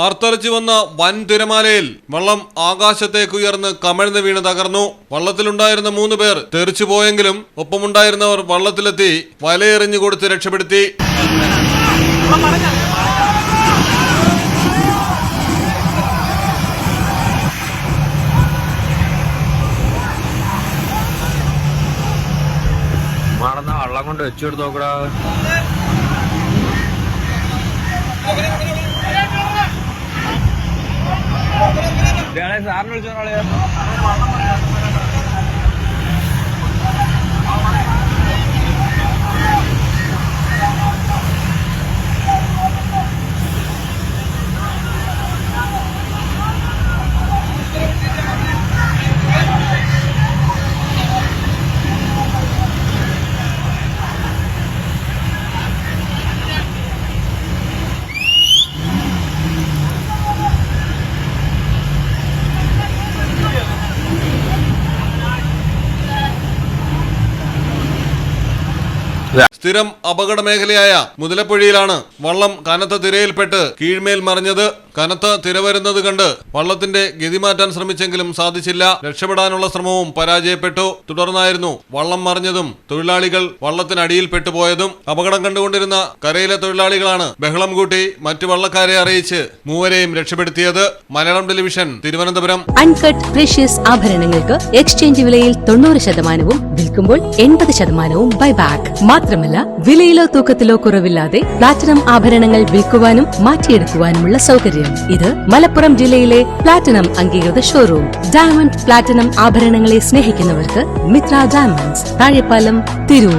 ആർത്തലച്ചു വന്ന വൻ തിരമാലയിൽ വള്ളം ആകാശത്തേക്ക് ഉയർന്ന് കമഴ്ന്ന് വീണ് തകർന്നു. വള്ളത്തിലുണ്ടായിരുന്ന മൂന്ന് പേർ തെറിച്ചു പോയെങ്കിലും ഒപ്പമുണ്ടായിരുന്നവർ വള്ളത്തിലെത്തി വലയെറിഞ്ഞു കൊടുത്ത് രക്ഷപ്പെടുത്തി. മറന്ന വള്ളം കൊണ്ട് വെച്ചു കൊടുത്ത് നോക്കടാ. സാറിന് വിളിച്ചോളെ സ്ഥിരം അപകട മേഖലയായ മുതലപ്പുഴയിലാണ് വള്ളം കനത്ത തിരയിൽപ്പെട്ട് കീഴ്മേൽ മറിഞ്ഞത്. കനത്ത തിര വരുന്നത് കണ്ട് വള്ളത്തിന്റെ ഗതി മാറ്റാൻ ശ്രമിച്ചെങ്കിലും സാധിച്ചില്ല. രക്ഷപ്പെടാനുള്ള ശ്രമവും പരാജയപ്പെട്ടു. തുടർന്നായിരുന്നു വള്ളം മറിഞ്ഞതും തൊഴിലാളികൾ വള്ളത്തിനടിയിൽ പെട്ടുപോയതും. അപകടം കണ്ടുകൊണ്ടിരുന്ന കരയിലെ തൊഴിലാളികളാണ് ബഹളം കൂട്ടി മറ്റു വള്ളക്കാരെ അറിയിച്ച് മൂവരെയും രക്ഷപ്പെടുത്തിയത്. Malayalam television Thiruvananthapuram. Uncut precious ആഭരണങ്ങൾക്ക് exchange വിലയിൽ തൊണ്ണൂറ് ശതമാനവും വിൽക്കുമ്പോൾ എൺപത് ശതമാനവും ബൈബാക്ക് മാത്രമല്ല വിലയിലോ തൂക്കത്തിലോ കുറവില്ലാതെ പ്ലാറ്റിനം ആഭരണങ്ങൾ വിൽക്കുവാനും മാറ്റിയെടുക്കുവാനുമുള്ള സൗകര്യം. ഇത് മലപ്പുറം ജില്ലയിലെ പ്ലാറ്റിനം അംഗീകൃത ഷോറൂം ഡയമണ്ട് പ്ലാറ്റിനം ആഭരണങ്ങളെ സ്നേഹിക്കുന്നവർക്ക് മിത്ര ഡയമണ്ട്സ് താഴെപ്പാലം തിരൂർ.